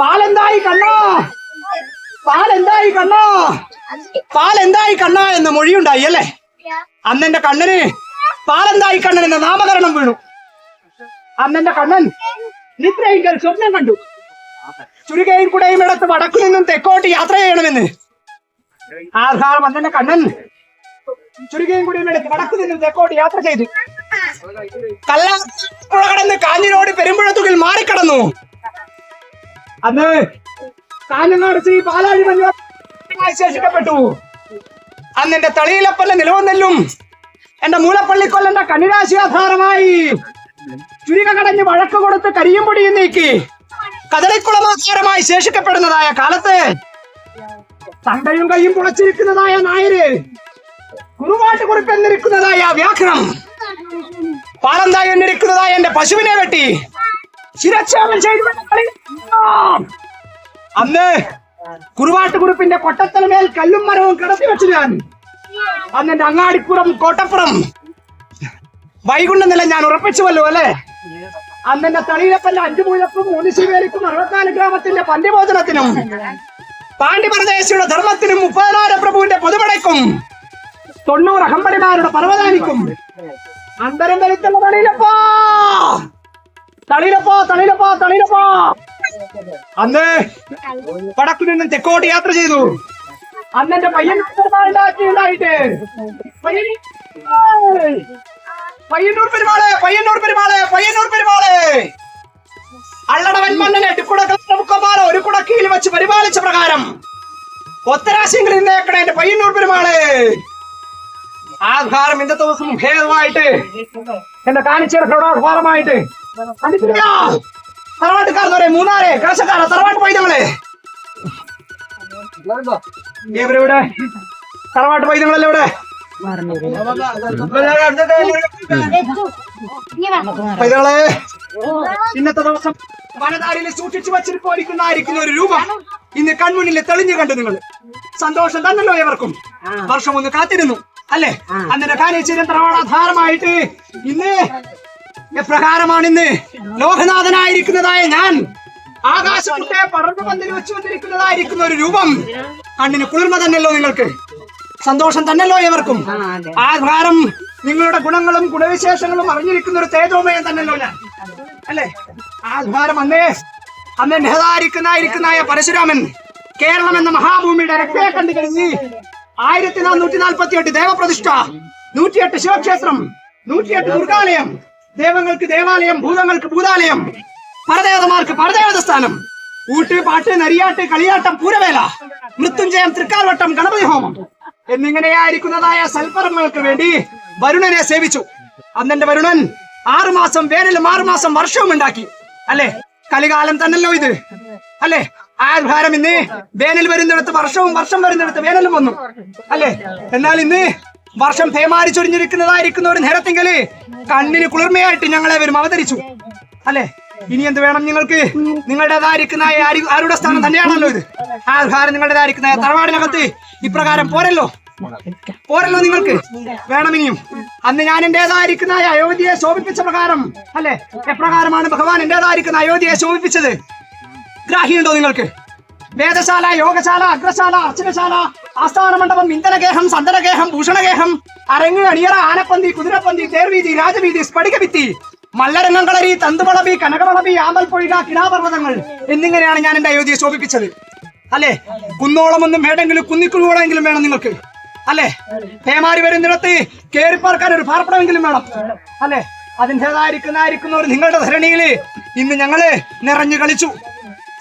പാലെന്തായി കണ്ണാ? പാലെന്തായി കണ്ണാ? പാലെന്തായി കണ്ണാ എന്ന മൊഴിയുണ്ടായി അല്ലേ? അന്നെന്റെ കണ്ണന് പാലെന്തായി കണ്ണൻ എന്ന നാമകരണം വീണു. അന്നെന്റെ കണ്ണൻ നിദ്രയിങ്കൽ സ്വപ്നം കണ്ടു. ചുരുകയും കുടയും ഇടത്ത് വടക്കു നിന്നും തെക്കോട്ട് യാത്ര ചെയ്യണമെന്ന്. ആധാരം അന്നെന്റെ കണ്ണൻ ചുരുകയും കുടയും എടുത്ത് വടക്കു നിന്നും തെക്കോട്ട് യാത്ര ചെയ്തു. കല്ലാ കടന്ന് കാഞ്ഞിരോട് പെരുമ്പുഴത്തുകിൽ മാറിക്കടന്നു. അന്ന് കാഞ്ഞങ്ങാട് ശ്രീ പാലാഴി മഞ്ഞുമായി ശേഷിക്കപ്പെട്ടു അന്ന് എന്റെ തളിയിലപ്പല്ല നിലവന്നെല്ലും എന്റെ മൂലപ്പള്ളിക്കൊല്ലന്റെ കണിരാശിയാധാരമായി ആധാരമായി ചുരിക കടഞ്ഞ് വഴക്ക് കൊടുത്ത് കരിയും പൊടിയും നീക്കി കദളിക്കുളമാധാരമായി ശേഷിക്കപ്പെടുന്നതായ കാലത്ത് തണ്ടയും കൈയും പുളച്ചിരിക്കുന്നതായ നായര് കുറുവാട്ട് കുറിപ്പെന്നിരിക്കുന്നതായ വ്യാഘ്രം പാലന്തായി എന്നിരിക്കുന്നതായ എന്റെ പശുവിനെ വെട്ടി ശിരച്ഛേദം ചെയ്തു. അന്ന് കുറുവാട്ടുകുറിപ്പിന്റെ കൊട്ടത്തലമേൽ കല്ലും മരവും കിടത്തി വെച്ചു ഞാൻ. അന്ന് എന്റെ അങ്ങാടിപ്പുറം കോട്ടപ്പുറം. വൈകുണ്ഠ നില ഞാൻ ഉറപ്പിച്ചുവല്ലോ അല്ലെ? അന്ന് എന്റെ തളിയിലപ്പല്ല അഞ്ചു മുഴക്കും മൂന്ന് ശിവേലിക്കും അറുപത്തിനാല് ഗ്രാമത്തിന്റെ പന്തിഭോജനത്തിനും പാണ്ഡിപ്രദേശിയുടെ ധർമ്മത്തിനും മുപ്പതിനായിരം പ്രഭുവിന്റെ പൊതുപടയ്ക്കും തൊണ്ണൂറ് അഹമ്പടിമാരുടെ പർവതാനിക്കും അന്തരം വലിച്ചുള്ള തളിയിലപ്പോ അന്ന് വടക്കു നിന്ന് തെക്കോട്ട് യാത്ര ചെയ്തു. അന്ന് എന്റെ പയ്യൻ ഉണ്ടാക്കിയുണ്ടായിട്ട് പയ്യന്നൂർ പെരുമാളെ പയ്യന്നൂർ പെരുമാളെ പയ്യന്നൂർ പെരുമാളെ. അള്ളടവൻ മണ്ണനെ മുക്കമാല ഒരു കുടക്കീയിൽ വെച്ച് പരിപാലിച്ച പ്രകാരം ഒത്തരാശിയെങ്കിൽ ഇന്നേക്കണ എന്റെ പയ്യന്നൂർ പെരുമാളെ. ആധാരം ഇന്നത്തെ ദിവസം ഭേദമായിട്ട് എന്നെ കാണിച്ചേർക്കോട് ഭാരമായിട്ട് തറവാട്ടുകാരെന്ന് പറയാം മൂന്നാരെ കലശക്കാര തറവാട്ട് പൈതങ്ങളെ ഇവരിവിടെ? തറവാട്ട് പൈതങ്ങളല്ലേ ഇവിടെ? പൈതങ്ങളെ ഇന്നത്തെ ദിവസം വനതാരിൽ സൂക്ഷിച്ചു വച്ചിരിക്കുന്ന ഒരു രൂപം ഇന്ന് കൺമുന്നിൽ തെളിഞ്ഞു കണ്ടു നിങ്ങൾ. സന്തോഷം തന്നല്ലോ ഇവർക്കും വർഷം ഒന്ന് കാത്തിരുന്നു അല്ലേ? അന്നേരം കാനേശ്വരം തറവാടാധാരമായിട്ട് ഇന്ന്. എപ്രകാരമാണ് ഇന്ന്? ലോകനാഥനായിരിക്കുന്നതായ ഞാൻ ആകാശത്തെ പടർന്നു പന്തിൽ വെച്ചു വന്നിരിക്കുന്നതായിരിക്കുന്ന ഒരു രൂപം. കണ്ണിന് കുളിർമ തന്നല്ലോ നിങ്ങൾക്ക്. സന്തോഷം തന്നെയല്ലോ ഇവർക്കും ആ ഭാരം നിങ്ങളുടെ ഗുണങ്ങളും ഗുണവിശേഷങ്ങളും അറിഞ്ഞിരിക്കുന്ന ഒരു തേജോമയം തന്നല്ലോ ഞാൻ. അല്ലേ? ആ ഭാരം അന്നേ അന്ന് നെഹതായിരിക്കുന്നതായിരിക്കുന്നതായ പരശുരാമൻ കേരളം എന്ന മഹാഭൂമിയുടെ രക്തയെ കണ്ടു കഴിഞ്ഞ് ആയിരത്തി നാനൂറ്റി നാൽപ്പത്തി എട്ട് ദേവപ്രതിഷ്ഠ നൂറ്റിയെട്ട് ശിവക്ഷേത്രം നൂറ്റിയെട്ട് ദുർഗാലയം ദേവങ്ങൾക്ക് ദേവാലയം ഭൂതങ്ങൾക്ക് ഭൂതാലയം പരദേവതമാർക്ക് പരദേവത സ്ഥാനം. ഊട്ട് പാട്ട് നരിയാട്ട് കളിയാട്ടം പൂരവേല മൃത്യുഞ്ജയം തൃക്കാൽവട്ടം ഗണപതി ഹോമം എന്നിങ്ങനെയായിരിക്കുന്നതായ സൽപ്പരങ്ങൾക്ക് വേണ്ടി വരുണനെ സേവിച്ചു. അന്നെന്റെ വരുണൻ ആറുമാസം വേനലും ആറുമാസം വർഷവും ഉണ്ടാക്കി. അല്ലെ? കലികാലം തന്നല്ലോ ഇത്. അല്ലെ? ആയുർഭാരം ഭാരം ഇന്ന് വേനൽ വരുന്നിടത്ത് വർഷവും വർഷം വരുന്നിടത്ത് വേനലും വന്നു. അല്ലെ? എന്നാൽ ഇന്ന് വർഷം പേമാരി ചൊരിഞ്ഞിരിക്കുന്നതായിരിക്കുന്ന ഒരു നേരത്തെങ്കിൽ കണ്ണിന് കുളിർമയായിട്ട് ഞങ്ങളെ വരും. അവതരിച്ചു. അല്ലെ? ഇനി എന്ത് വേണം നിങ്ങൾക്ക്? നിങ്ങളുടേതായിരിക്കുന്ന ആരുടെ സ്ഥാനം തന്നെയാണല്ലോ ഇത്? ആ ഭാരം നിങ്ങളുടേതായിരിക്കുന്ന തറവാടിനകത്ത് ഇപ്രകാരം പോരല്ലോ. പോരല്ലോ നിങ്ങൾക്ക്. വേണം ഇനിയും അന്ന് ഞാൻ എന്റേതായിരിക്കുന്ന അയോധ്യയെ ശോഭിപ്പിച്ച പ്രകാരം അല്ലെ? എപ്രകാരമാണ് ഭഗവാൻ എന്റേതായിരിക്കുന്ന അയോധ്യയെ ശോഭിപ്പിച്ചത്? ഗ്രാഹിയുണ്ടോ നിങ്ങൾക്ക്? വേദശാല യോഗശാല അഗ്രശാല അർച്ചനശാല ആസ്ഥാന മണ്ഡപം ഇന്ധനഗേഹം സന്ദനഗേഹം ഭൂഷണഗേഹം അരങ്ങ് അണിയറ ആനപ്പന്തി കുതിരപ്പന്തി തേർവീതി രാജവീതി സ്ഫടികഭിത്തി മല്ലരംഗങ്ങളരി തന്തുവളബി കനകവളബി ആമ്പൽപ്പൊഴിക കിടാപർവതങ്ങൾ എന്നിങ്ങനെയാണ് ഞാൻ എന്റെ അയോധ്യയെ ശോഭിപ്പിച്ചത്. അല്ലെ? കുന്നോളമൊന്നും വേണമെങ്കിലും കുന്നിക്കുളോളെങ്കിലും വേണം നിങ്ങൾക്ക്. അല്ലെ? പേമാരി വരുന്നിടത്ത് കേറിപ്പാർക്കാൻ ഒരു പാർപ്പണമെങ്കിലും വേണം. അല്ലെ? അതിന്റെതായിരിക്കുന്നതായിരിക്കുന്നവർ നിങ്ങളുടെ ധരണിയിൽ ഇന്ന് ഞങ്ങൾ നിറഞ്ഞു കളിച്ചു.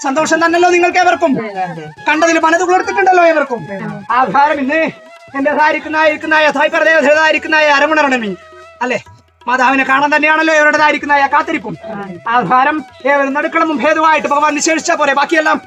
സന്തോഷം തന്നല്ലോ നിങ്ങൾക്ക് ഏവർക്കും കണ്ടതിൽ മനത് കൊടുത്തിട്ടുണ്ടല്ലോ ഏവർക്കും. ആധാരം ഇന്ന് എന്റേതായിരിക്കുന്ന യഥായിപ്പറേതായിരിക്കുന്ന അരമണരണമി. അല്ലെ? മാതാവിനെ കാണാൻ തന്നെയാണല്ലോ ഇവരുടേതായിരിക്കുന്ന കാത്തിരിപ്പും. ആധാരം ഏവരും നടുക്കളമും ഭേദമായിട്ട് ഭഗവാൻ നിശേഷിച്ച പോലെ ബാക്കിയെല്ലാം